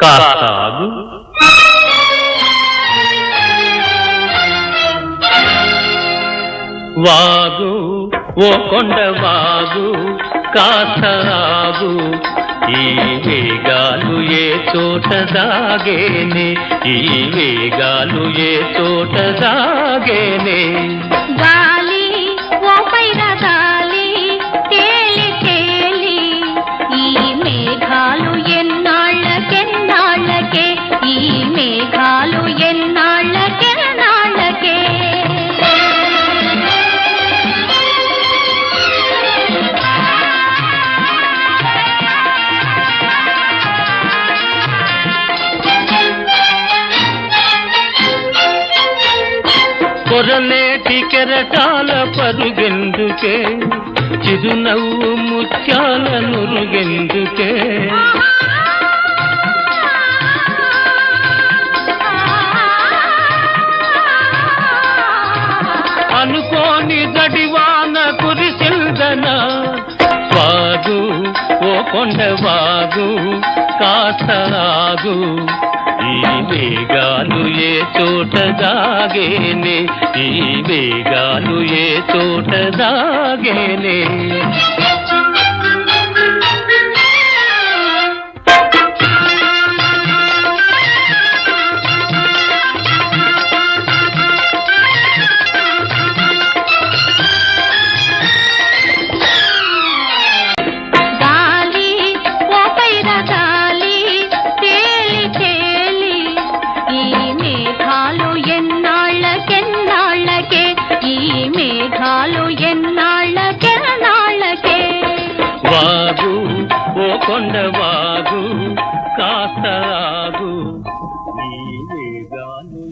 కాసాగు వాగు! ఓ కొండ వాగు కాసాగు ఈ వేగాలు ఏ చోట సాగేనే? ఈ వేగాలు ఏ చోట దా పొరనేటి కెరటాల పరుగెందుకే? చిరునవ్వు ముత్యాల నురుగెందుకే అనుకోని గడివాన కురిసిల్దన వాగు ఓ కొండ వాగు కాస్త కాసాగు ఈ వేగాలు ఏ చోట దాగేనే? ఈ వేగాలు ఏ చోట దాగేనే? మేఘాలు వాగు ఓ కొండ వాగు కాసాగు ఈ వేగాలు